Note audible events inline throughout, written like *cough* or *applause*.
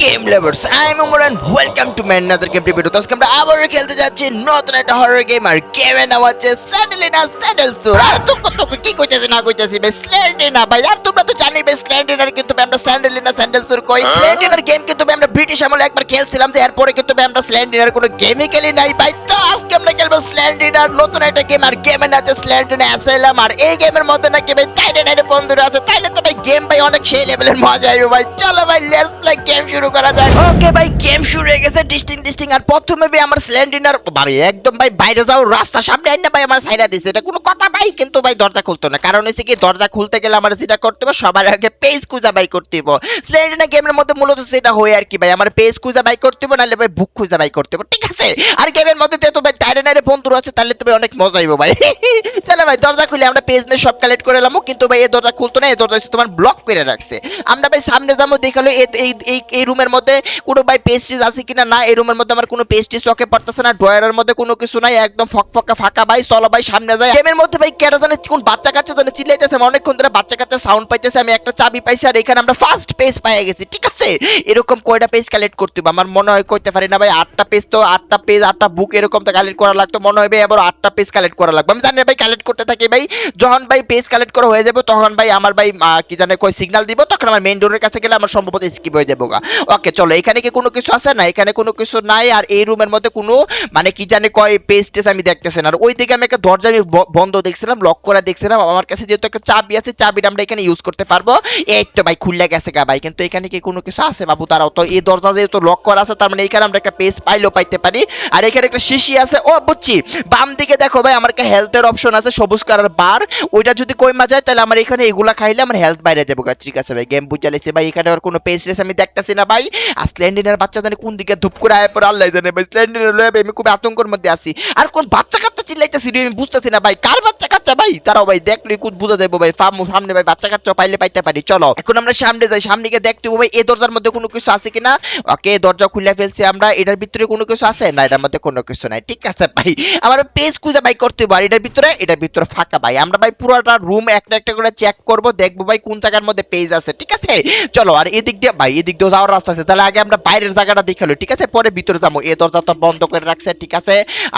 Game lovers I am Omar and welcome to my another game review তো আজকে আমরা আবার খেলতে যাচ্ছি নতুন একটা হরর গেম আর গেমের নাম হচ্ছে স্যান্ডেলিনা স্যান্ডেল সুর আর তোকে তোকে কি কইতেছি না কইতেছি ভাই স্ল্যান্ডিনা ভাই। আর তোমরা তো জানি ভাই স্ল্যান্ডিনার কিন্তু আমরা স্যান্ডেলিনা স্যান্ডেল সুর কই স্ল্যান্ডিনার গেম কিন্তু আমরা ব্রিটিশ আমলে একবার খেলছিলাম যে এরপরে কিন্তু আমরা স্ল্যান্ডিনার কোনো গেমই খেলি নাই ভাই। তো আজকে আমরা খেলব স্ল্যান্ডিনার নতুন একটা গেম আর গেমের নাম হচ্ছে স্ল্যান্ডিনা অ্যাসাইলাম আর এই গেমের মধ্যে নাকি ভাই টাইটানের বন্ধুরা আছে। তাইলে তো ভাই গেম ভাই অনেক সেই লেভেলের মজা আইবে ভাই। চলো ভাই লেটস প্লে গেম শুরু করা যাক। ওকে ভাই, গেম শুরু হয়ে গেছে, ডিস্টিং ডিস্টিং। আর প্রথমে ভাই আমার সিলিন্ডার ভাই, একদম ভাই বাইরে যাও রাস্তা সামনে আইনা ভাই, আমার সাইডা দিছে। এটা কোনো কথা ভাই, কিন্তু ভাই দরজা খুলতো না। কারণ হচ্ছে কি, দরজা খুলতে গেলে আমার যেটা করতে হবে, সবার আগে পেজ খুঁজা বাই করতে হবে। সিলিন্ডার গেমের মধ্যে মূলত সেটা হয় আর কি ভাই, আমার পেজ খুঁজা বাই করতে হবে, নাহলে ভাই বুক খুঁজা বাই করতে হবে। ঠিক আছে? আর গেমের মধ্যে যেহেতু ভাই টাইরেনারে বন্ধু আছে, তাহলে তো ভাই অনেক মজা হইব ভাই। *laughs* চলো ভাই, দরজা খুলে আমরা পেজ নিয়ে সব কালেক্ট করে এলাম, কিন্তু ভাই এই দরজা খুলতো না এই দরজা তোমার ব্লক করে রাখছে। আমরা ভাই সামনে যাব, দেখাল এই এই রুমের মধ্যে কোনো ভাই পেস্ট্রিজ আছে কিনা না এই রুমের মধ্যে আমার কোনো পেস্ট্রিজ চোখে পড়তেছে না ড্রয়ারের মধ্যে কোনো কিছু নাই, একদম ফক ফকা ভাই, চলো ভাই সামনে যায় গেমের মধ্যে ভাই কেটা জানে কোন বাচ্চা কাচ্চা জানে চিল্লাইতেছে আমি অনেকক্ষণ ধরে বাচ্চা কাচ্চা সাউন্ড পাইতেছে, আমি একটা চাবি পাইছি আর এখানে আমরা ফার্স্ট পেজ পাই গেছি, ঠিক আছে? এরকম কয়টা পেজ কালেক্ট করতে হবে? আমার মনে হয় কইতে পারি না ভাই, আটটা পেজ তো, আটটা পেজ আটটা বুক এরকম তো কালেক্ট করা লাগতো, মনে ভাই আবার আটটা পেজ কালেক্ট করা লাগবে। আমি জানি ভাই কালেক্ট করতে থাকি ভাই, যখন ভাই পেজ কালেক্ট করা হয়ে যাবে, তখন ভাই আমার ভাই কি জানে কই সিগন্যাল দিব, তখন আমার মেইন ডোরের কাছে গেলে আমার সম্ভবত স্কিপ হয়ে যাব গা। ওকে চলো, এখানে কি কোনো কিছু আছে? না, এখানে কোনো কিছু নাই, আর এই রুমের মধ্যে কোনো মানে কি জানে কয় পেজ আমি দেখতেছি না। আর ওই দিকে আমি একটা দরজা আমি বন্ধ দেখছিলাম লক করা দেখছিলাম। আমার কাছে যেহেতু একটা চাবি আছে, চাবিটা আমরা এখানে ইউজ করতে পারব। এই তো ভাই, খুললে গেছে গা ভাই। কিন্তু এখানে কি কোনো কিছু আছে? বাবু তারাও তো, এই দরজা যেহেতু লক করা আছে, তার মানে এখানে আমরা একটা পেজ পাইলেও পাইতে পারি। আর এখানে একটা শিশি আছে। ও, বুঝছি। বাম দিকে দেখো ভাই, আমার একটা হেলথের অপশন আছে, সবুজ কালার বার ওইটা যদি কইমা যায়, তাহলে আমার এখানে এগুলা খাইলে আমার হেলথ বাইরে যাব। ঠিক আছে ভাই গেম বুঝে লাইছে ভাই, এখানে আর কোনো পেজ আমি দেখতেছি না ভাই? আর স্ল্যান্ডিনের বাচ্চা জানে কোন দিকে ধুপ করে আয় পরে আল্লাহ জানে ভাই। স্ল্যান্ডিনের লয়ে আমি খুব আতঙ্কের মধ্যে আছি। আর কোন বাচ্চা কাচ্চা চিল্লাইতেছি আমি বুঝতেছি না ভাই। কার বাচ্চা কাচ্চা ভাই? তারাও ভাই দেখলে কুদ বুঝা দেবো ভাই। ফার্ম সামনে ভাই, বাচ্চা কাচ্চা পাইলে পাইতে পারি। চলো, এখন আমরা সামনে যাই। সামনে গিয়ে দেখতে ভাই এই দরজার মধ্যে কোনো কিছু আছে কিনা? ওকে দরজা খুলে ফেলছি আমরা। এটার ভিতরে কোনো কিছু আছে? না, এটার মধ্যে কোনো কিছু নাই। ঠিক আছে ভাই। আমার পেজ খুঁজে ভাই করতে হবে। এটার ভিতরে এটার ভিতরে ফাঁকা ভাই। আমরা ভাই পুরোটা রুম একটা একটা করে চেক করব। দেখব ভাই কোন জায়গার মধ্যে পেজ আছে। ঠিক আছে? চলো, আর এদিক দিয়ে, ভাই, এদিক দিয়ে যাওয়ার রাস্তা আছে, তাহলে আগে আমরা বাইরের জায়গাটা দেখাল ঠিক আছে? পরে ভিতরে যাব। এই দরজা তো বন্ধ করে রাখছে, ঠিক আছে?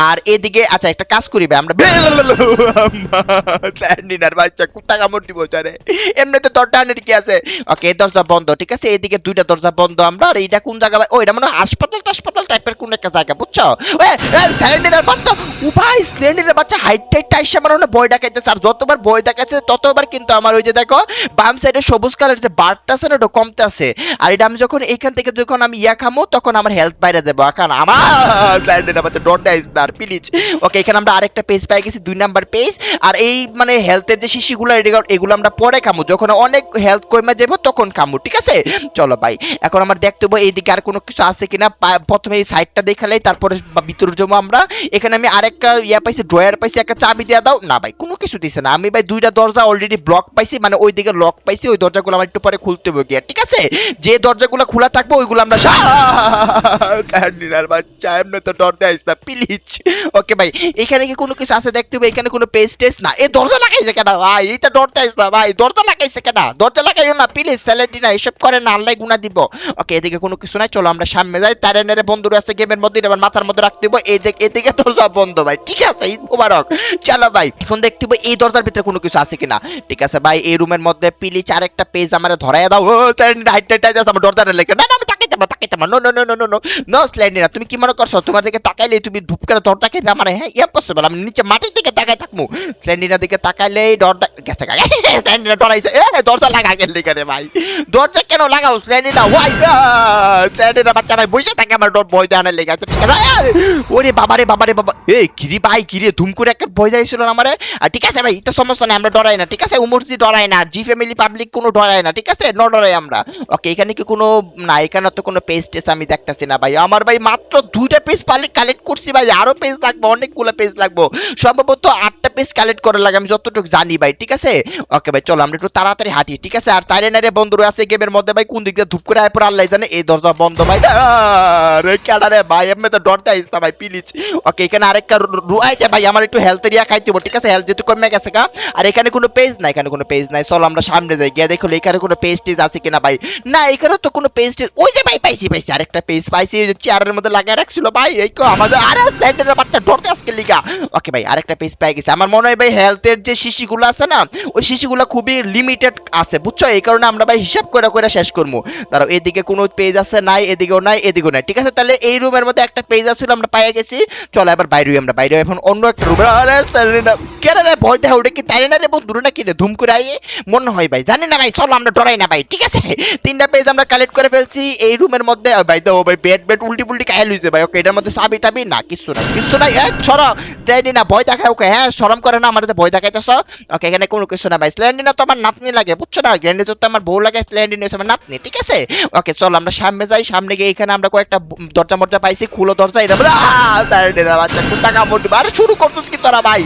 আর এদিকে আচ্ছা একটা কাজ করি ভাই আমরা বাচ্চা, কুত্তা কামড় দিব এমনিতে কি আছে? ওকে দরজা বন্ধ, ঠিক আছে? এদিকে দুইটা দরজা বন্ধ আমরা, আর এইটা কোন জায়গা ও, এটা মনে হাসপাতাল টাইপের কোন একটা জায়গা, বুঝছ? স্যান্ডিনার বাচ্চা স্যান্ডিনার বাচ্চা হাইট টাইট টাইসা মানে বই ডাকাইতেছে আর যতবার বই দেখাচ্ছে ততবার কিন্তু আমার ওই যে দেখো, বাম সাইডে সবুজ কালার যে বারটা আছে না, ওটা কমতে আছে। আর এটা আমি যখন এখান থেকে যখন আমি ইয়া খামো, তখন আমার হেলথ বাইরে যাব। এখন আমার স্যান্ডিনার বাচ্চা ডট দাইস না প্লিজ ওকে এখানে আমরা আরেকটা পেজ পাই গেছি, দুই নাম্বার পেজ আর এই মানে হেলথের যে শিশিগুলো এগুলো- আমরা পরে খামু। যখন অনেক হেলথ কমে যাব, তখন খামু, ঠিক আছে? চলো ভাই এখন আমার দেখতে হব, এইদিকে আর কোনো কিছু আছে কিনা। প্রথমে এই সাইডটা দেখালেই, তারপরে ভিতরে যাব আমরা। এখানে আমি আরেকটা ইয়া পাইছি ড্রয়ার পাইছি, একটা চাবি দিয়ে দাও। না, ভাই, কোনো কিছু দিছে না। আমি, ভাই, দুইটা দরজা অলরেডি ব্লক পাইছি মানে ওই দিকে লক পাইছি, ওই দরজাগুলো আমার একটু পরে খুলতে হবে গিয়া, ঠিক আছে? যে দরজাগুলো খোলা থাকবে ওইগুলো আমরা বাচ্চা এমনি তো ডর দেয় না প্লিজ ওকে ভাই এখানে কি কোনো কিছু আছে দেখতে হবে এখানে কোনো পেজ টেস্ট না এই দরজা লাগাইছে কেন ভাই এইটা ডর দেয় না ভাই দরজা লাগাইছে কেন দরজা লাগাইও না প্লিজ স্যালাডি না এসব করে না আল্লাহ গুনা দিব ওকে এদিকে কোনো কিছু নাই চলো আমরা সামনে যাই তারে নেড়ে বন্ধুরা আছে গেমের মধ্যে আমার মাথার মধ্যে রাখতে হবে এই দেখ এদিকে দরজা বন্ধ ভাই ঠিক আছে ঈদ মুবারক চলো ভাই এখন দেখতে হবে এই দরজার ভিতরে কোনো কিছু আছে কিনা ঠিক আছে ভাই এই রুমের মধ্যে প্লিজ আরেকটা পেজ আমার ধরাই দাও হাইট টাইট আমার দরজাটা লেগে না না, আমি তাকাইতে পারব তাকাইতে পারব no no no no no no no Slendrina তুমি কি মনে করছ? তোমার দিকে তাকাইলে তুমি ধূপ করে দরজা খেয়ে আমার হ্যাঁ ইম্পসিবল আমি নিচে মাটির দিকে তাকাই থাকব। স্ল্যান্ডিনা দিকে তাকাইলেই দরজা, গেছে স্ল্যান্ডিনা ডরাইছে এ দরজা লাগা গেল রে ভাই। দরজা কেন লাগাও? স্ল্যান্ডিনা ওয়াই স্ল্যান্ডিনা বাচ্চা ভাই বসে থাকে আমার ডর ভয় দেওয়ানোর লেগে আছে, ঠিক আছে ওরে বাবারে বাবারে বাবা এই কিরি ভাই কিরে ধুম করে একটা ভয় দিয়েছিল না আমারে? আর ঠিক আছে ভাই এটা সমস্যা নাই, আমরা ডরাই না, ঠিক আছে? উমরজি ডরাই না জি ফ্যামিলি পাবলিক কোনো ডরাই না, ঠিক আছে? ন ডরাই আমরা। ওকে এখানে কি কোনো না এখানে তো কোনো পেজ টেস আমি দেখতাছি না ভাই? আমার ভাই মাত্র দুইটা পেজ কালেক্ট করছি ভাই, আরও পেজ লাগবে, অনেকগুলো পেজ লাগবে। সম্ভবত আটটা পেজ কালেক্ট করা লাগে, আমি যতটুকু জানি ভাই, ঠিক আছে? ওকে ভাই, চলো, আমরা একটু তাড়াতাড়ি হাঁটি, ঠিক আছে? আর তাইরে নাইরে বন্ধুরা আছে গেমের মধ্যে ভাই, কোন দিক দিয়ে ধূপ করে আয় আল্লাহ জানে, এই দরজা বন্ধ ভাই। আরে কেডা রে ভাই, এমনি তো ডরতে আইস না ভাই প্লিজ ওকে এখানে আরেকটা রুয়াইছে ভাই, আমার একটু হেলথ এরিয়া খাইতে ঠিক আছে? হেলথ যেহেতু কমে গেছে কা আর এখানে কোনো পেজ নাই, এখানে কোনো পেজ নাই। চলো, আমরা সামনে যাই, গিয়ে দেখো এখানে কোনো পেজ টেজ আছে কিনা ভাই? না, এখানে তো কোনো পেজ ওই যে ভাই, পাইছি পাইছি, আরেকটা পেজ পাইছি চেয়ারের মধ্যে রাখছিল ভাই, এই কো, আমাদের আরে বাচ্চা ডরতে আজকে লিগা। ওকে ভাই, আরেকটা পেজ গেছে। আমার মনে হয় ভাই হেলথের যে শিশিগুলো আছে না, ওই শিশিগুলো খুবই লিমিটেড আছে, বুঝছ? এই কারণে আমরা ভাই হিসাব করে করে শেষ করব। এদিকে কোনো পেজ আছে নাই, এদিকেও নাই এদিকেও নাই, ঠিক আছে? তাহলে এই রুমের মধ্যে একটা পেজ আছিল আমরা পেয়ে গেছি। চলো এবার বাইরে আমরা, বাইরে এখন অন্য একটা রুমে আরে কেন রে, ভয় দেখা ওটা কি তাই না রে বন্ধুরা, নাকি রে ধুম করে আইয়ে? মনে হয় ভাই, জানি না ভাই, চলো আমরা ডরাই না ভাই, ঠিক আছে? তিনটা পেজ আমরা কালেক্ট করে ফেলছি, এই রুমের মধ্যে ভাই তো ভাই বেড বেড উল্টি পুল্টি খাই লইছে ভাই ওকে এটার মধ্যে সাবি টাবি? না কিছু না কিছু নাই। এ, ছড়া দেয়নি না, ভয় দেখায় ওকে হ্যাঁ শরম করে না, আমার যে ভয় দেখাইতেছ? ওকে এখানে কোনো কিছু না ভাই। স্ল্যান্ডিনা তো আমার নাতনি লাগে, বুঝছ না? গ্র্যান্ডে তো আমার বউ লাগে স্ল্যান্ডিনা হচ্ছে আমার নাতনি, ঠিক আছে? ওকে চলো, আমরা সামনে যাই, সামনে গিয়ে এখানে আমরা কয়েকটা দরজা মরজা পাইছি, খুলো দরজা, এটা বলে বাচ্চা, কুত্তা কামড় দিবে। আরে, শুরু করছিস কি তোরা, ভাই?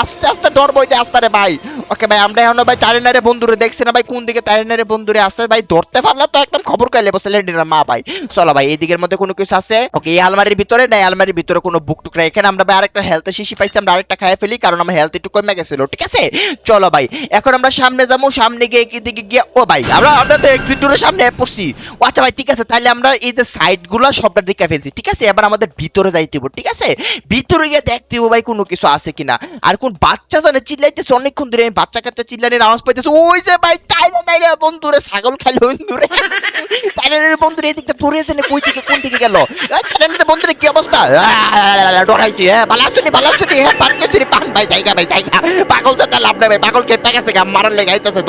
আস্তে আস্তে ডর বইতে আস্তে রে ভাই। ওকে ভাই, আমরা এখন, ভাই, তারিনারে বন্ধুরে দেখছি না, ভাই, কোন দিকে তারিনারে বন্ধুরে আছে, ভাই, ধরতে পারলে তো একদম খবর কাইলে বসে মা ভাই। চলো ভাই, এই দিকের মধ্যে কোনো কিছু আছে? ওকে, এই আলমারির ভিতরে? না আলমারির ভিতরে কোনো বুক টুকরা এখানে আমরা ভাই আরেকটা হেলথ শিশি পাইছি, আমরা আরেকটা খাই ফেলি, কারণ আমার হেলথ একটু কমে গেছিল, ঠিক আছে? চলো ভাই, এখন আমরা সামনে যাব, সামনে গিয়ে কি দিকে গিয়ে ও ভাই, আমরা আমরা তো এক্সিট ডোরের সামনে পড়ছি। ও আচ্ছা ভাই, ঠিক আছে, তাহলে আমরা এই যে সাইডগুলো সবটা দিকে ফেলছি, ঠিক আছে? এবার আমাদের ভিতরে যাইতে হবে ঠিক আছে? ভিতরে গিয়ে দেখতে হবে ভাই কোনো কিছু আছে কিনা। আর কোন বাচ্চা জানে চিল্লাইতেছে, অনেকক্ষণ ধরে আমি বাচ্চা কাচ্চা চিল্লানির আওয়াজ পাইতেছে, ওই যে ভাই তাই না বন্ধুরে, ছাগল খাইলো বন্ধুরে। বন্ধুরে পড়েছে না কই দিকে কোন দিকে গেল? বন্ধুরে কি অবস্থা? ডরাইছি হ্যাঁ হ্যাঁ পান গেছি পান, ভাই, জায়গা ভাই, জায়গা। পাগল তো লাভ পাগল মারার লেগে আইতেছে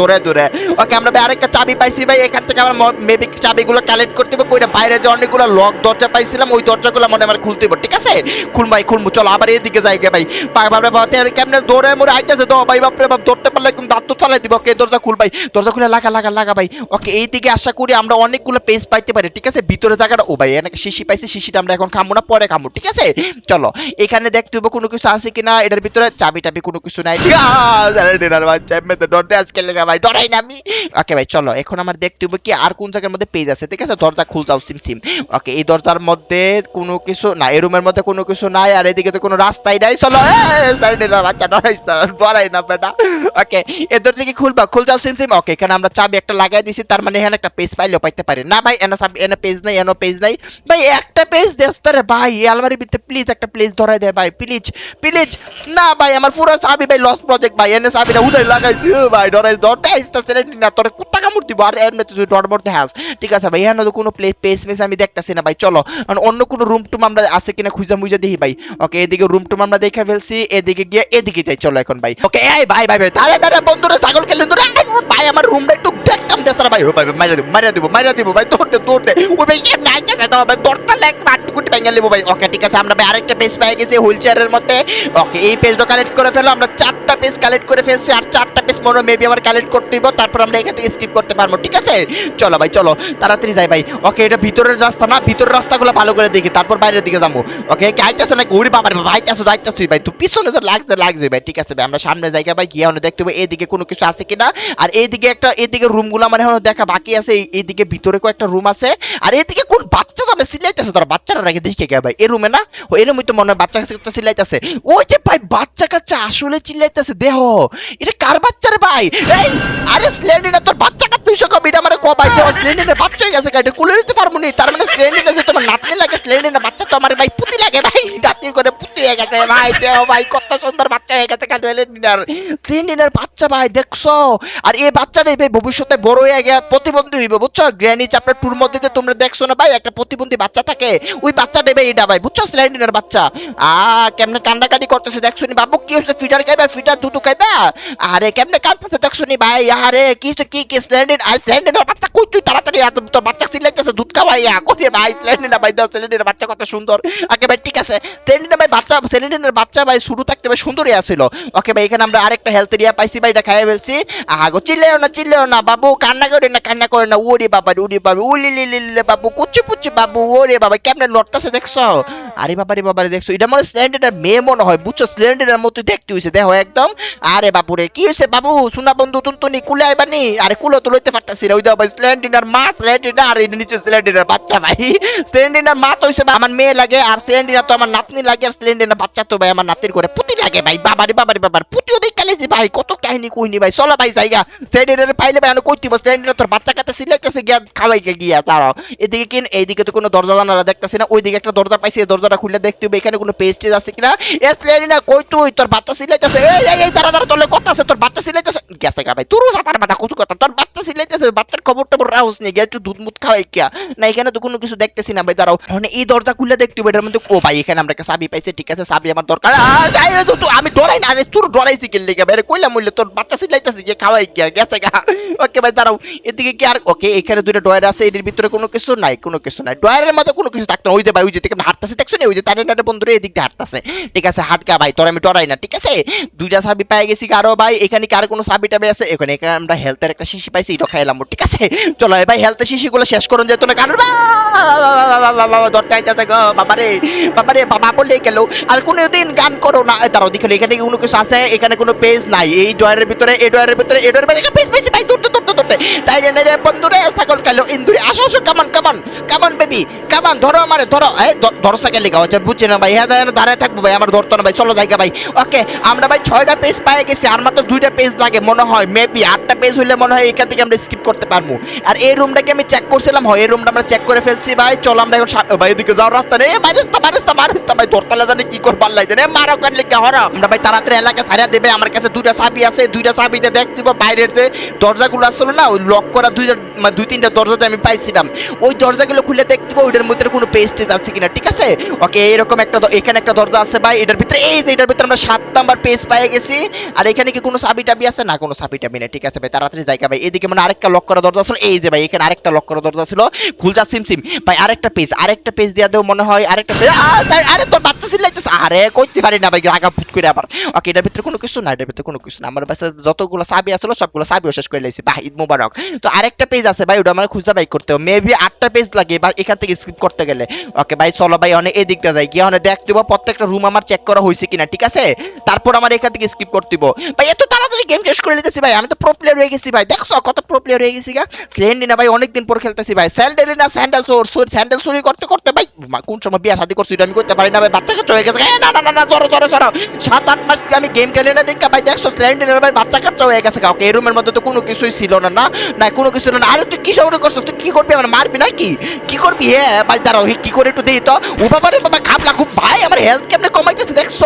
ওকে, আমরা ভাই আরেকটা চাবি পাইছি, ভাই, এখান থেকে আমরা মেবি চাবিগুলো কালেক্ট করতে হবে বাইরে যে অনেকগুলো লক দরজা পাইছিলাম, ওই দরজাগুলো মনে আমার খুলতে হবে ঠিক আছে? খুল ভাই খুলবো চলো, আবার এদিকে যাই গে ভাই। বাপরে বাপ তের কেমনে দৌড়ে মোরে আইতেছে তো? ভাই বাপরে বাপ ধরতে পারলে একদম দাঁত তো ফালাই দিব। ওকে, দরজা খুল ভাই, দরজা খুলে লাগা লাগা লাগা, ভাই। ওকে এই দিকে আশা করি আমরা অনেকগুলো পেজ পাইতে পারি, ঠিক আছে? ভিতরে জায়গাটা, ও ভাই এনাকে শিশি পাইছি, শিশিটা আমরা এখন খামু না, পরে খামো, ঠিক আছে? চলো, এখানে দেখতে হবে কোনো কিছু আছে কিনা, এটার ভিতরে চাবি টাবি কোনো কিছু নাই। ডরতে আজকে লেগে, ভাই ডরাই না আমি। ওকে ভাই, চলো, এখন আমার দেখতে হবে কি, আর কোন জায়গার মধ্যে পেজ আছে, ঠিক আছে? দরজা খুল যাও, সিম সিম। ওকে এই দরজার মধ্যে কোনো কিছু না এই রুমের মধ্যে কোনো কিছু নাই, আর এদিকে তো কোনো রাস্তাই নাই। চলো বাচ্চা ডরাই ডরাই না, বেটা। ওকে এই দরজা কি খুলবা? খুল যাও, সিম সিম। ওকে এখানে আমরা চাবি একটা লাগাই দিছি, তার মানে এখানে একটা পেজ পাইলেও পাইতে পারি। না ভাই এনে চাবি এনে পেজ নাই এনে পেজ নাই। ভাই, একটা পেজ দেস রে ভাই, এই আলমারির ভিতরে প্লিজ একটা প্লেস ধরাই দে ভাই প্লিজ প্লিজ না ভাই, আমার পুরো চাবি ভাই লস প্রজেক্ট ভাই এনে চাবিটা উদয় লাগাইছি ভাই ডরাই ধরতে আইসতেছে রে না তোর কুত্তা কামড় দিব। আর, এমনি তুই ডর মরতে হাস ঠিক আছে ভাই, এখানে তো কোনো প্লে পেস মেস আমি দেখতাছি না ভাই, চলো। আর অন্য কোনো রুম টুম আমরা আছে কিনা খুঁজা মুজা দেখি ভাই। ওকে এদিকে রুম টুম আমরা দেখে ফেলছি, এদিকে গিয়ে, এদিকে যাই, চলো এখন ভাই। ওকে এই ভাই ভাই ভাই, তারে তারে, বন্ধুরা, ছাগল খেলেন ভাই, আমার ভাই ভাই মাইরা দিব মাইরা দিব মাইরা দিব, ভাই দৌড়তে দৌড়তে ও ভাই এমনি আইতেছে তো ভাই দরকার লাগ মাটকুটি ভেঙে নেব ভাই ওকে ঠিক আছে, আমরা ভাই আরেকটা পেজ পেয়ে গেছি হুইল চেয়ারের মধ্যে। ওকে এই পেজটা কালেক্ট করে ফেলো আমরা চারটা পেজ কালেক্ট করে ফেলছি, আর চারটা পেজ মনে মেবি আমার কালেক্ট করতে দিব তারপর আমরা এখান থেকে স্কিপ করতে পারব, ঠিক আছে? চলো ভাই, চলো, তাড়াতাড়ি যাই ভাই। ওকে এটা ভিতরের রাস্তা না, ভিতরের রাস্তাগুলো ভালো করে দেখি, তারপর বাইরের দিকে যাব। ওকে কি আইতেছে না গৌরী বাবার ভাই আইতেছে তুই ভাই তুই পিছনে তো লাগছে লাগছে ভাই, ঠিক আছে ভাই, আমরা সামনে জায়গা ভাই, গিয়ে দেখতে হবে এদিকে কোনো কিছু আছে কিনা। আর এইদিকে একটা এদিকে রুমগুলো মানে দেখা বাকি আছে, এই- এইদিকে ভিতরে কয়েকটা রুম আছে। আর এদিকে কোন বাচ্চা জানে সিলাইতেছে তোর, বাচ্চারা আগে দেখে গে ভাই? এই রুমে না এই তো মনে হয় বাচ্চা কাচ্চা চিল্লাইতেছে। ওই যে ভাই বাচ্চা কাচ্চা আসলে চিল্লাইতেছে, দেহ। এটা কার বাচ্চার ভাই? আরে স্লেন্ডিনা তোর বাচ্চা কাচ্চা তুই সব এটা আমার কো ভাই দেহ বাচ্চা হয়ে গেছে গাড়ি কুলে পারব নি। তার মানে স্লেন্ডিনা যে তোমার নাতনি লাগে স্লেন্ডিনা বাচ্চা তো আমার ভাই পুতি লাগে ভাই করে পুতি হয়ে গেছে ভাই, দেহ ভাই, কত সুন্দর বাচ্চা হয়ে গেছে স্লেন্ডিনার স্লেন্ডিনার বাচ্চা ভাই, দেখছ? আর এই ভাই ভবিষ্যতে বড় হয়ে গিয়ে প্রতিবন্ধী হইবে, বুঝছ? গ্র্যানি চ্যাপ্টার টুর মধ্যে তোমরা দেখছ না ভাই, একটা প্রতিবন্ধী বাচ্চা থাকে, ওই বাচ্চা দেবে এটা ভাই, বুঝছ? স্ল্যান্ডিনের বাচ্চা। আ, কেমনে কান্নাকাটি করতেছে, দেখছ নি বাবু? কি হচ্ছে ফিটার খাইবা? ফিটার দুধ খাইবা? আরে, কেমনে কাঁদতেছে, দেখছ নি ভাই? আরে, কি কি কি স্ল্যান্ডিন আর স্ল্যান্ডিনের বাচ্চা কই? তুই তাড়াতাড়ি তোর বাচ্চা দুধ কই ভাই স্ল্যান্ডিনা ভাই, দাও স্ল্যান্ডিনের বাচ্চা কত সুন্দর। ওকে ভাই, ঠিক আছে। স্ল্যান্ডিনা ভাই, বাচ্চা স্ল্যান্ডিনের বাচ্চা ভাই, শুরু থাকতে ভাই সুন্দরই আছিল। ওকে ভাই, এখানে আমরা আরেকটা হেলথ এরিয়া পাইছি ভাই, এটা খাইয়ে ফেলছি। আগো চিল্লেও না চিল্লেও না, বাবু, কান্না করে না, কান্না করে না। ওরে বাবা উড়ি বাবা উলি, লি লি লি, বাবু, কুচি, পুচি, বাবু, ওরে বাবা কেমনে নড়তাছে দেখছ? আরে বাবা রে, বাবা দেখছ, এটা মনে স্ল্যান্ডারের মেয়ে মনে হয়, বুঝছ? স্ল্যান্ডারের মতো দেখতে হইছে, দেখো একদম। আরে বাবু রে, কি হইছে বাবু? সোনা বন্ধু তুনি কুলে আইবানি আরে কুলো তো লইতে তোর এদিকে কিন, এইদিকে তো কোনো দরজা জানালা দেখতেছি না, ওইদিকে একটা দরজা পাইছি দরজাটা খুলে দেখতে হবে এখানে কোনো পেস্টেজ আছে কিনা। এ সিলিন্ডার কই তুই, তোর বাচ্চা সিলাইতেছে এই এই তারা তারা তোর আছে, তোর বাচ্চা সিলাইতেছে গেছে ভাই, তোরও সাতার মাথা কথা, তোর বাচ্চা বাচ্চার খবর টবর গিয়ে একটু দুধ মুধ খাওয়াই কিয়া। না, এখানে তো কোনো কিছু দেখতেছি না ভাই, দাঁড়াও। মানে এই দরজা খুলে দেখতে হবে, এটার মধ্যে ও ভাই, এখানে আমরা একটা পাইছি, ঠিক আছে আমার দরকার। আমি ডরাই না আরে তোর ডরাইছি লেগে, ভাই কইলাম মূল্য, তোর বাচ্চা সিলাইতেছে গিয়ে, খাওয়াই গেছে গা। ওকে ভাই, দাঁড়াও, এদিকে কি আর, ওকে, এখানে দুটো ডয়ার আছে এর ভিতরে কোনো কিছু নাই, কোনো কিছু নাই। ডয়ারের মধ্যে কোনো কিছু থাকতো। ওই যে ভাই, ওই যে হাঁটতেছে, দেখছ না, ওই যে তারে নারে বন্ধুরা, এদিক দিয়ে হাঁটতেছে। ঠিক আছে হাটকা ভাই, তোর আমি ডরাই না, ঠিক আছে? দুইটা চাবি পেয়ে গেছি আরও ভাই, এখানে কি আর কোনো চাবি টাবি আছে? এখানে আমরা হেলথের একটা শিশি পাইছি খাইলাম ঠিক আছে চলো ভাই হেলথের শিশিগুলো শেষ করুন যেত না কারণ দরকার আইতেছে গো বাবারে বাবারে বাবা বললেই গেল আর কোনোদিন গান করো না তার ওদিকে এখানে কোনো কিছু আছে এখানে কোনো পেজ নাই এই ডয়ারের ভিতরে এই ডয়ারের ভিতরে এই ডয়ারের ভিতরে পেজ পেয়েছি ভাই দূরতে দূরতে তাই জন্য রে বন্ধুরে, ছাগল খাইলো, ইন্দুরে, আসো আসো কামান কামান কামান বেবি কামান ধরো আমারে, ধরো। এই ধরো সাইকেল লেখা হচ্ছে বুঝছি না ভাই হ্যাঁ দাঁড়ায় থাকব ভাই, আমার ধরতো না ভাই, চলো জায়গা ভাই। ওকে আমরা ভাই ছয়টা পেজ পেয়ে গেছি, আর মাত্র দুইটা পেজ লাগে, মনে হয় মেবি আটটা পেজ হইলে মনে হয় এখান থেকে আমরা স্কিপ করতে পারব। আর এই রুমটাকে আমি চেক করছিলাম, হয়, এই রুমটা আমরা চেক করে ফেলছি ভাই, চলো আমরা এখন ভাই, এদিকে যাওয়ার রাস্তা নেই মারিস্তা ভাই জানি কি মারো লিখে আমরা, ভাই, তাড়াতাড়ি এলাকা দেবে, আমার কাছে দুইটা আছে, দুইটা দেখ দিব বাইরের যে দরজাগুলো না, ওই লক করা মানে দুই তিনটা আমি পাইছিলাম। ওই দরজাগুলো খুলে ওইটার মধ্যে কোনো পেস্টেজ আছে কিনা, ঠিক আছে? ওকে একটা এখানে একটা দরজা আছে, ভাই, এটার ভিতরে, এই যে, এটার ভিতরে আমরা সাত নাম্বার পেজ পেয়ে গেছি। আর এখানে কি কোনো চাবি টাবি আছে? না, কোনো চাবি টাবি নেই, ঠিক আছে, ভাই, তাড়াতাড়ি জায়গা ভাই। এদিকে মানে আরেকটা লক করা দরজা এই যে, ভাই, এখানে আরেকটা লক করা দরজা ছিল। খুলজা, সিম সিম। ভাই, আরেকটা পেজ আরেকটা পেজ দিয়া দেও, মনে হয়, আরেকটা পেজ আরে তোর বাচ্চা সিলাইতেছে আরে কইতে পারি না ভাই, আগা ফুট করে আবার। ওকে, এটার ভিতরে কোনো কিছু না এটার ভিতরে কোনো কিছু না আমার যতগুলো সবগুলো শেষ করে লাইছি। ঈদ মুবারক। তো আরেকটা পেজ আছে ভাই, ওটা আমার খুঁজে বাই করতে মেবি আটটা পেজ লাগে বা এখান থেকে স্কিপ করতে গেলে। ওকে ভাই, চলো ভাই, অনেক যাই। গিয়ে অনেক প্রত্যেকটা রুম আমার চেক করা হয়েছে কিনা, ঠিক আছে? তারপর আমার এখান থেকে স্কিপ করতে ভাই, এত তাড়াতাড়ি গেম শেষ করে নিতেছি ভাই, আমি তো প্রো হয়ে গেছি ভাই। দেখছ, কত প্রো হয়ে গেছি গা। ভাই, অনেকদিন পর খেলতেছি ভাই। স্যান্ডেল চোর স্যান্ডেল চুরি করতে করতে ভাই কোন সময় বিয়া শাদি করছি আমি করতে পারি না ভাই, বাচ্চা কাচ্চা হয়ে গেছে। না না না না জড়ো জড়ো সরো। সাত, আট মাস থেকে আমি গেম খেলি না দেখা ভাই, দেখছ স্লেন্ডিনা ভাই, বাচ্চা কাচ্চা হয়ে গেছে কাউকে। এই রুমের মধ্যে তো কোনো কিছুই ছিল না না? না, কোনো কিছু না। আরে, তুই কি সব করছ তুই কি করবি? আমার মারবি না কি কি করবি? হ্যাঁ ভাই, দাঁড়াও কি করে একটু দেই তো? ও বাবা রে বাবা, খাবলা খুব ভাই, আমার হেলথ কেমনে কমাইতেছে, দেখছ?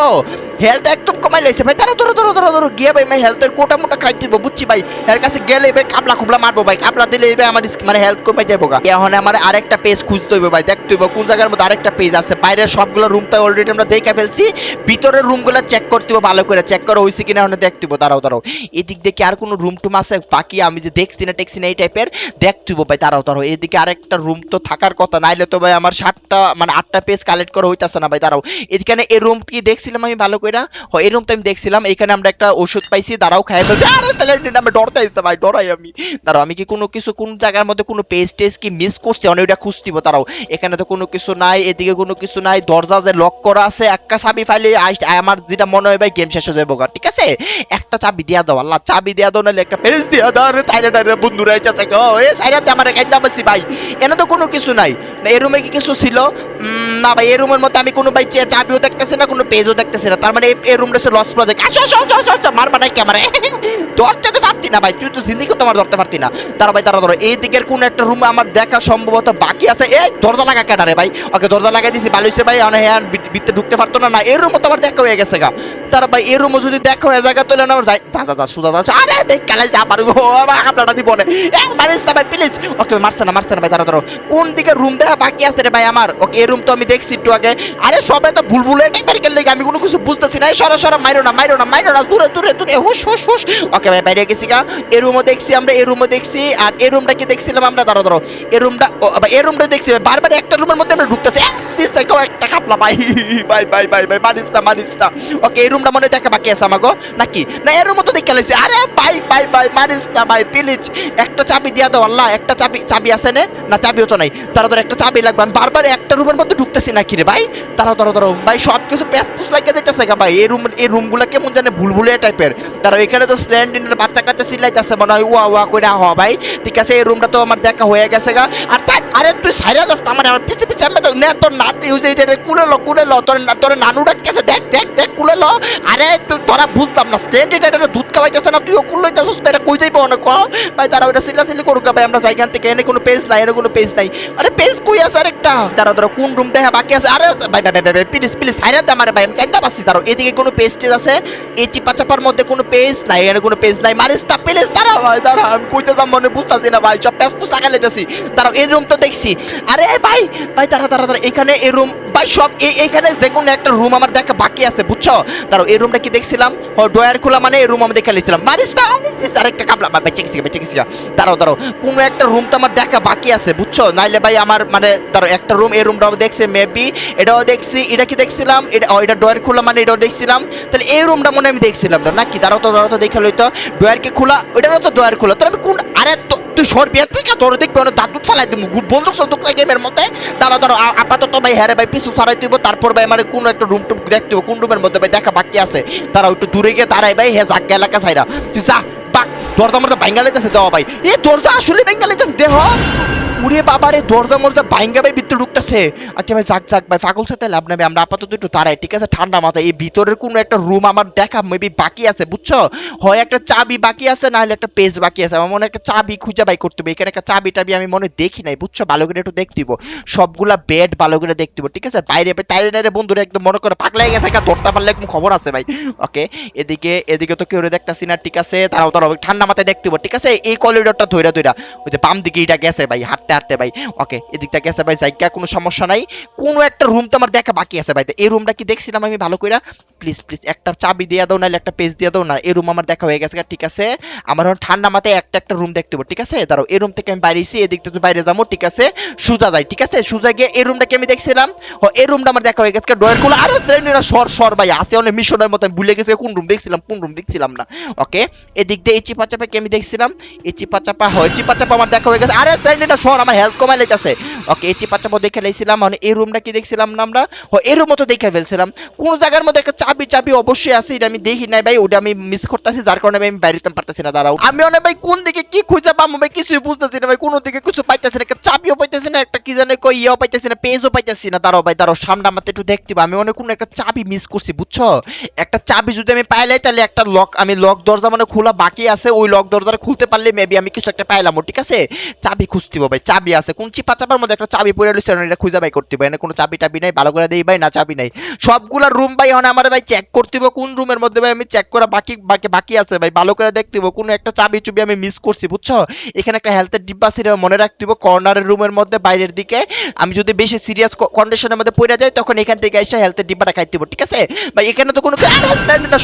হেলথ একদম কমাই লাইছে ভাই। দাঁড়াও ধরো ধরো ধরো ধরো গিয়ে ভাই ভাই হেলথের কোটা মোটা খাই দিব, বুঝছি ভাই? এর কাছে গেলে ভাই খাবলা খুবলা মারবো ভাই। খাবলা দিলে ভাই আমার মানে হেলথ কমে যাব গা। এখন আমার আরেকটা পেজ খুঁজতে হইবে ভাই। দেখতে হইবে কোন জায়গার মধ্যে আরেকটা পেজ আছে। বাইরের সবগুলো রুম তো অলরেডি আমরা দেখে ফেলছি। ভিতরের রুমগুলো চেক করতে হবে ভালো করে। চেক করা হয়েছে কিনা এখন দেখতে হইবে। দাঁড়াও দাঁড়াও। এদিক দেখে আর কোনো রুম টুম আছে? বাকি আমি যে দেখছি না, টেকছি না, এই টাইপের দেখতে হইবে ভাই। দাঁড়াও দাঁড়াও। এদিকে আরেকটা রুম তো থাকার কথা। নাইলে তো ভাই আমার সাতটা মানে আটটা পেজ কালেক্ট করা হইতাছে না ভাই। দাঁড়াও। এখানে এই রুম কি দেখছিলাম আমি ভালো করে? ও এই রুম তো আমি দেখছিলাম এখানে আমরা একটা ওষুধ পাইছি, দাঁড়াও খাই আরে তাহলে আমি ডরতে আসতে ভাই ডরাই আমি। দাঁড়াও, আমি কি কোনো কিছু কোন জায়গার মধ্যে কোনো কি মিস এখানে তো কোনো কিছু নাই, এদিকে কোনো কিছু নাই, দরজা যে লক করা আছে, একটা চাবি ফাইলে আমার যেটা মনে হয় ভাই গেম শেষ হয়ে যাব ঠিক আছে? একটা চাবি দিয়া দাও, আল্লাহ, চাবি দিয়া দাও, নাহলে একটা পেজ দিয়া দাও। আরে তাইলে তাইলে বন্ধুরা চাচা গো এ সাইরাতে আমার ভাই। এনে তো কোনো কিছু নাই। না রুমে কি কিছু ছিল? না ভাই রুমের মধ্যে আমি কোনো ভাই, চাবিও দেখতেছি না, কোনো পেজও দেখতেছি না। তার মানে এই- রুমটা হচ্ছে লস প্রজেক্ট আসো আসো আসো আসো, আসো মারবা নাই ক্যামেরা *laughs* ধরতে তো পারতি না ভাই তুই তো জিন্দিগি তোমার ধরতে পারতি না। তারা ভাই তারা ধরো এই দিকের কোন একটা রুমে আমার দেখা সম্ভবত বাকি আছে। এই দরজা লাগা কেনারে ভাই? ওকে দরজা লাগাই দিছি ভালো হয়েছে ভাই অনেক হ্যাঁ ভিতরে ঢুকতে পারতো না না এই রুমও তো আমার দেখা হয়ে গেছে গা। তারা ভাই এই রুমও যদি দেখা হয়ে জায়গা তুলে না আমার যাই যা যা যা সুদা যা আরে দেখ কালে যা পারব আমার আপনারা দিব না। এক মারিস না ভাই প্লিজ ওকে মারছে না মারছে না ভাই তারা ধরো কোন দিকে রুম দেখা বাকি আছে রে ভাই আমার? ওকে এই রুম তো আমি দেখছি একটু আগে। আরে সবাই তো ভুল ভুল টাইপের গেলে আমি কোনো কিছু বুঝতেছি না সরা মাইরো না মাইরো না মাইরো না, দূরে দূরে দূরে ওকে ভাই, বাইরে গেছি গা। এই রুমও দেখছি আমরা এই রুমও দেখছি। আর এই রুমটা কি দেখছিলাম আমরা? এই রুমটা এই রুমটা দেখছি বারবার একটা রুমের মধ্যে আমরা ঢুকতেছি। একটা কাপলা ভাই ভাই ভাই ভাই ভাই মারিস না মারিস না। ওকে, এই রুমটা মনে দেখা বাকি আছে আমাগো, নাকি? না এর রুমও তো দেখে আরে ভাই ভাই ভাই মারিস না, ভাই, প্লিজ, একটা চাবি দিয়া দাও, আল্লাহ, একটা চাবি চাবি আছে নে? না, চাবিও তো নাই। তারা ধরো একটা চাবি লাগবে। আমি বারবার একটা রুমের মধ্যে ঢুকতেছি নাকি রে ভাই? তারা ধরো ধরো ভাই সব কিছু প্যাস পুস লাগিয়ে যাইতেছে গা ভাই, এই রুম এই রুমগুলো কেমন জানে ভুলভুলিয়া টাইপের তারা এখানে তো স্ল্যান্ডিনের বাচ্চা কাচ্চা চিল্লাইতেছে, মনে হয় ওয়া ওয়া করে হ ভাই, ঠিক আছে, এই রুমটা তো আমার দেখা হয়ে গেছে গা। আর আরে তুই সাইরা যাস আমার আমার পিছে পিছে আমি তো নে, তোর নাতি হইছে এটা কুলে ল কুলে ল, তোর না- তোর নানু ডাকতেছে, দেখ দেখ দেখ, কুলে ল। আরে তুই, তোরা বুঝতাম না স্ট্যান্ড এটা এটা দুধ খাওয়াইতেছে না, তুইও কুলে যাস এটা কই যাইবো, অনেক ক ভাই তারা ওটা সিলা সিলি করুক, ভাই, আমরা যাইখান থেকে, এনে কোনো পেজ নাই, এনে কোনো পেজ নাই। আরে পেজ কই আছে আরেকটা? তারা তোরা কোন রুম দেখা বাকি আছে? আরে, ভাই ভাই ভাই প্লিজ প্লিজ সাইরা দে আমার, ভাই, আমি কাইন্দা পাচ্ছি তারও এদিকে কোনো পেজ টেজ আছে? এই চিপা চাপার মধ্যে কোনো পেজ নাই এখানে কোনো পেজ নাই। মারিস তা প্লিজ তারা ভাই তারা আমি কইতে যাম, মনে বুঝতাছি না, ভাই, সব পেজ টাকা লেতেছি তারা এই রুম তো দেখছি। আরে ভাই ভাই তারা তারা তারা এখানে এই রুম ভাই, সব এই এইখানে যে কোনো একটা রুম আমার দেখা বাকি আছে, বুঝছ? তারও এই রুমটা কি দেখছিলাম? ও ডয়ার খোলা মানে এই রুম আমি দেখে লিখছিলাম মারিস না! আরেকটা কাবলা ভাই চেক সিগা চেক সিগা দাঁড়াও দাঁড়াও, কোনো একটা রুম তো আমার দেখা বাকি আছে, বুঝছ? নাইলে ভাই আমার মানে দাঁড়াও, একটা রুম এই রুমটাও দেখছি মেবি এটাও দেখছি, এটা কি দেখছিলাম? এটা এটা ডয়ার খোলা মানে এটাও দেখছিলাম। তাহলে এই রুমটা মনে আমি দেখছিলাম না, নাকি? দাঁড়াও তো দাঁড়াও তো, দেখে লইতো ডয়ার কি খোলা? ওইটারও তো ডয়ার খোলা। তাহলে আমি কোন, আরে তুই ঠিক তোর অনেক ফেলাই দিব বন্দুক সন্দুক লাগে গেমের মধ্যে। ধরো আপাতত ভাই হ্যাঁ ভাই, পিছু ছাড়াই দিব, তারপর ভাই আমার কোনো একটা রুম টুম দেখতে হবে, কোন রুমের মধ্যে ভাই দেখা বাকি আছে। তারা একটু দূরে গিয়ে দাঁড়াই ভাই হ্যাঁ জাগ্গা এলাকা সাইরা তুই যা, বাক, দরজা মরজা বাঙ্গালে যাচ্ছে দেওয়া ভাই। এ, দরজা আসলে বাঙ্গালে যাচ্ছে দেহ? উড়ে বাবারে, দরজা মরজা ভাঙ্গা ভাই, ভিতরে ঢুকতেছে আচ্ছা ভাই যাক যাক, ভাই, পাগল সাথে লাভ নেবে আমরা আপাতত একটু দাঁড়াই, ঠিক আছে? ঠান্ডা মাথায়। এই ভিতরের কোনো একটা রুম আমার দেখা মেবি বাকি আছে, বুঝছ? হয় একটা চাবি বাকি আছে না হলে একটা পেজ বাকি আছে। আমার মনে একটা চাবি খুঁজে বাই করতে হবে। এখানে একটা চাবি টাবি আমি মনে দেখি নাই, বুঝছ? ভালো করে একটু দেখতে দিব। সবগুলা বেড ভালো করে দেখতে ঠিক আছে? বাইরে তাইরে, নাইরে বন্ধুরা একদম মনে করে পাগলা হয়ে গেছে একটা ধরতে পারলে একদম খবর আছে, ভাই। ওকে এদিকে এদিকে তো কেউ দেখতাছি না, ঠিক আছে? তারাও তারাও ঠান্ডা মাথায় দেখতে দিব, ঠিক আছে? এই করিডোরটা ধইরা ধইরা। ওই যে বাম দিকে এটা গেছে, ভাই, হাঁটতে হাঁটতে, ভাই। ওকে এদিকটা গেছে, ভাই, জায়গা কোনো সমস্যা নাই। কোনো একটা রুম তো আমার দেখা বাকি আছে ভাই এই রুমটা কি দেখছিলাম আমি ভালো কইরা? প্লিজ প্লিজ একটা চাবি দিয়ে দাও, নাহলে একটা পেজ দিয়ে দাও। না, এই রুম আমার দেখা হয়ে গেছে ঠিক আছে? আমার এখন ঠান্ডা মাথায় একটা একটা রুম দেখতে হবে ঠিক আছে? দাঁড়াও, এই রুম থেকে আমি বাইরে এসে এদিক থেকে বাইরে যাব, ঠিক আছে? সুজা যাই, ঠিক আছে? সুজা গিয়ে এই রুমটাকে আমি দেখছিলাম? এই রুমটা আমার দেখা হয়ে গেছে ডয়ের খোলা। আরে না সর সর, ভাই আসে অনেক মিশনের মতো, আমি ভুলে গেছি কোন রুম দেখছিলাম, কোন রুম দেখছিলাম না। ওকে এদিক দিয়ে এই চিপা চাপাকে আমি দেখছিলাম? এই চিপা চাপা হয় চিপা চাপা আমার দেখা হয়ে গেছে। আরে না সর, আমার হেলথ কমাই লাইতেছে। ওকে এই চিপা চাপা দেখে লাইছিলাম মানে এই রুমটা কি দেখছিলাম না আমরা? ও এর মতো দেখে ফেলছিলাম। কোন জায়গার মধ্যে একটা চাবি চাবি অবশ্যই আছে, এটা আমি দেখি নাই ভাই, ওটা আমি মিস করতেছি, যার কারণে আমি বাইরে পারতেছি না, দাঁড়াও। আমি অনেক ভাই, কোন দিকে কি খুঁজে পাবো ভাই, কিছুই বুঝতেছি না ভাই, কোন দিকে কিছু পাইতেছি না একটা চাবিও পাইতেছি না একটা কি জানে কই ইয়েও পাইতেছি না, পেজও পাইতেছি না। দাঁড়াও ভাই, দাঁড়াও, সামনে আমার একটু দেখতে হবে। আমি অনেক কোন একটা চাবি মিস করছি, বুঝছ? একটা চাবি যদি আমি পাইলাই তাহলে একটা লক আমি লক দরজা মানে খোলা বাকি আছে, ওই লক দরজাটা খুলতে পারলে মেবি আমি কিছু একটা পাইলাম ঠিক আছে? চাবি খুঁজতে ভাই, চাবি আছে। কোন চিপা চাপার মধ্যে একটা চাবি পড়ে রয়েছে এটা খুঁজে বাই করতে হবে। এখানে কোনো চাবি টাবি নাই, ভালো করে দেই ভাই, না চাবি নাই। সবগুলা রুম ভাই, এখন আমার ভাই চেক করতে কোন রুমের মধ্যে ভাই আমি চেক করা বাকি বাকি বাকি আছে ভাই, ভালো করে দেখতে কোনো একটা চাবি চুবি আমি মিস করছি, বুঝছ? এখানে একটা হেলথের ডিব্বা ছিল মনে রাখতে কর্নারের রুমের মধ্যে, বাইরের দিকে আমি যদি বেশি সিরিয়াস কন্ডিশনের মধ্যে পড়ে যাই তখন এখান থেকে এসে হেলথের ডিব্বাটা খাইতে ঠিক আছে? ভাই এখানে তো কোনো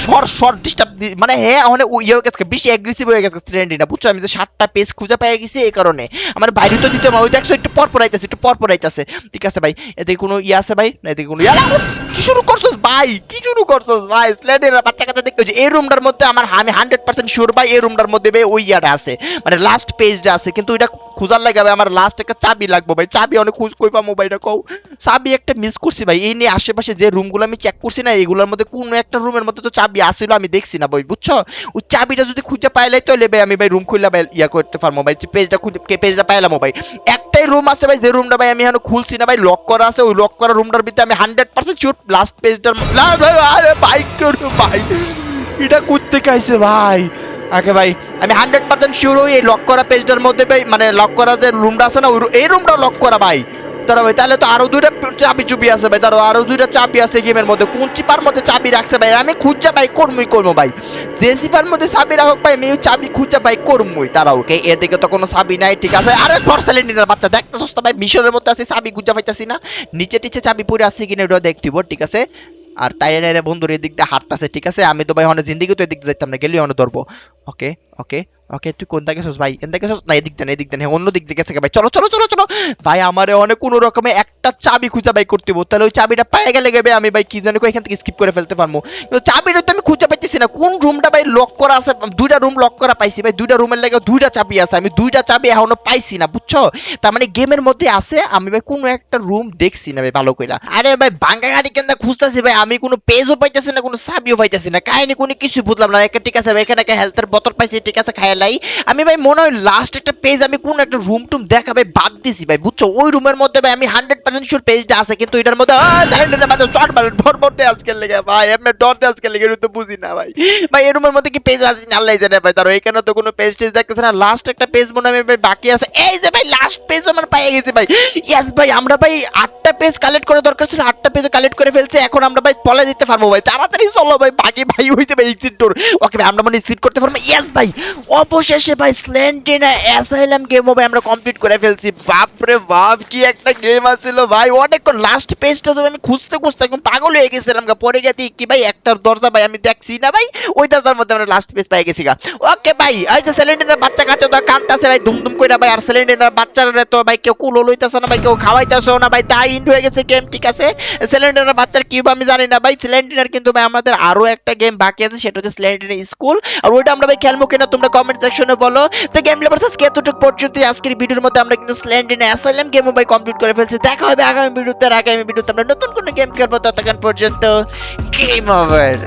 শর্ট শর্ট ডিস্টার্ব মানে হ্যাঁ মানে ইয়ে হয়ে গেছে বেশি অ্যাগ্রেসিভ হয়ে গেছে স্ট্রেন্ডিনা বুঝছ? আমি যে সাতটা পেজ খুঁজে পেয়ে গেছি এই কারণে। আমার বাইরে তো দিতে ওই দেখছ একটু পর পর আইতেছে একটু পর পর আইতেছে। ঠিক আছে ভাই এদিকে কোনো ইয়ে আছে ভাই? না এদিকে কোনো ইয়ে কি শুরু করছস ভাই? কি শুরু করছস ভাই? স্লেডের বাচ্চা কাচ্চা দেখতে এই রুমটার মধ্যে আমার আমি হান্ড্রেড পার্সেন্ট শিওর ভাই এই রুমটার মধ্যে ওই ইয়াটা আছে। মানে লাস্ট পেজটা আছে কিন্তু এটা খোঁজার লাগে আমার লাস্ট একটা চাবি লাগবে ভাই চাবি অনেক খুঁজ কই পাবো ভাই কও। চাবি একটা মিস করছি ভাই, এই নিয়ে আশেপাশে যে রুমগুলো আমি চেক করছি না, এগুলোর মধ্যে কোনো একটা রুমের মধ্যে তো চাবি আসছিল আমি দেখছি না ভাই, বুঝছ? ওই চাবিটা যদি খুঁজে পাইলাই তাহলে ভাই, আমি ভাই রুম খুললে ভাই, ইয়া করতে পারব ভাই পেজটা খুঁজে পেজটা পাইলাম ভাই। একটাই রুম আছে ভাই, যে রুমটা ভাই আমি এখন খুলছি না ভাই লক করা আছে, ওই লক করা রুমটার ভিতরে আমি হান্ড্রেড পার্সেন্ট শিওর লাস্ট পেজটার লাস্ট ভাই আরে বাইক ভাই। এটা করতে কাইছে ভাই? আগে ভাই, আমি হান্ড্রেড পার্সেন্ট শিওর ওই লক করা পেজটার মধ্যে ভাই মানে লক করা যে রুমটা আছে না এই লক করা ভাই। তারা ভাই, তাহলে তো আরও দুইটা চাবি চুবি আছে ভাই তারও আরও দুইটা চাবি আছে গেমের মধ্যে। কোন চিপার মধ্যে চাবি রাখছে ভাই? আমি ভাই করমুই করব ভাই। যে চিপার মধ্যে চাবি রাখক ভাই, আমি চাবি ভাই করমুই। তারাও ওকে এদিকে তো কোনো চাবি নাই, ঠিক আছে? আরে বাচ্চা দেখতে সস্তা ভাই, মিশরের মধ্যে আছে, চাবি খুঁজা পাইতাছি না। নিচে টিচে চাবি পড়ে আছে কিনা ওটা দেখতিব ঠিক আছে? আর তাই বন্ধুর, এদিক দিয়ে হাঁটতাছে, ঠিক আছে? আমি তো ভাই, অনেক জিন্দিগি তো এদিক দিয়ে যাইতাম না গেলি অনেক ধরবো। ওকে ওকে ওকে তুই কোন দিকে ভাই? এন দিকে না, এদিক দেন এদিক দেন অন্য দিক দিয়ে গেছে ভাই। চলো চলো চলো চলো। ভাই, আমারে অনেক কোনো রকমে একটা চাবি খুঁজে বাই করতে হব তাহলে ওই চাবিটা পায়ে গেলে গেবে আমি ভাই, কি জানি কই এখান থেকে স্কিপ করে ফেলতে পারব। চাবিটা তো আমি খুঁজে পাইতেছি না। কোন রুমটা ভাই লক করা আছে? দুইটা রুম লক করা পাইছি ভাই। দুইটা রুমের লাগে দুইটা চাবি আছে। আমি দুইটা চাবি এখনও পাইছি না, বুঝছ? তার মানে গেমের মধ্যে আছে, আমি ভাই কোনো একটা রুম দেখছি না ভাই, ভালো কইরা। আরে ভাই বাঙ্গা গাড়ি কেন খুঁজতেছি ভাই? আমি কোনো পেজও পাইতেছি না, কোনো চাবিও পাইতেছি না। কাহিনী কোনো কিছু বুঝলাম না। ঠিক আছে ভাই, এখানে একটা হেলথের বোতল পাইছি, ঠিক আছে খাইলাই আমি ভাই মনে হয় লাস্ট একটা পেজ আমি কোন একটা রুম টুম দেখা ভাই বাদ দিছি ভাই, বুঝছ? ওই রুমের মধ্যে ভাই আমি হান্ড্রেড পার্সেন্ট শিওর পেজটা আছে, কিন্তু এটার মধ্যে লেগে, ভাই, এমনি ডরতে লেগে তো বুঝি না ভাই। ভাই এই রুমের মধ্যে কি পেজ আছে? আল্লাহ জানে ভাই, তার এখানে তো কোনো পেজ টেজ দেখতেছে না। লাস্ট একটা পেজ মনে হয় ভাই বাকি আছে। এই যে ভাই লাস্ট পেজ আমার পেয়ে গেছে ভাই। ইয়েস ভাই, আমরা ভাই আটটা পেজ কালেক্ট করে দরকার ছিল, আটটা পেজ কালেক্ট করে ফেলছে, এখন আমরা ভাই পলে দিতে পারব ভাই। তাড়াতাড়ি চলো ভাই, বাকি ভাই হইছে ভাই এক্সিট ডোর ওকে ভাই, আমরা মানে এক্সিট করতে পারব। ইয়েস ভাই। অবশেষে ভাই স্ল্যান্টিনা অ্যাসাইলাম গেম ভাই আমরা কমপ্লিট করে ফেলছি। বাপ রে বাপ, কি একটা গেম আছিল ভাই। অনেকক্ষণ লাস্ট পেজটা তো আমি খুঁজতে খুঁজতে একদম পাগল হয়ে গেছিলাম গা। পরে গেছি কি ভাই, একটার দরজা ভাই আমি দেখছি না ভাই। ওই দরজার মধ্যে আমরা লাস্ট পেজ পেয়ে গেছি গা। ওকে ভাই, এই যে সিলিন্ডারের বাচ্চা কাচ্চা তো কানতাছে ভাই দুম দুম কইরা ভাই। আর সিলিন্ডারের বাচ্চারা তো ভাই কেউ কুলো লইতাছে না ভাই, কেউ খাওয়াইতাছে না ভাই। তাই ইন্ড হয়ে গেছে গেম ঠিক আছে? সিলিন্ডারের বাচ্চার কিউব আমি জানি না ভাই। সিলিন্ডার কিন্তু ভাই আমাদের আরও একটা গেম বাকি আছে, সেটা হচ্ছে সিলিন্ডার স্কুল আর ওইটা আমরা ভাই খেলব কিনা তোমরা কমেন্ট সেকশনে বলো। তো গেম লেভার্স আজকে এতটুকু পর্যন্ত আজকের ভিডিওর মধ্যে আমরা কিন্তু স্ল্যান্ডিন অ্যাসাইলাম গেম ভাই কমপ্লিট করে ফেলছি। দেখা হবে আগামী ভিডিওতে, আর আগামী ভিডিওতে আমরা নতুন কোনো গেম খেলব ততক্ষণ পর্যন্ত। Game over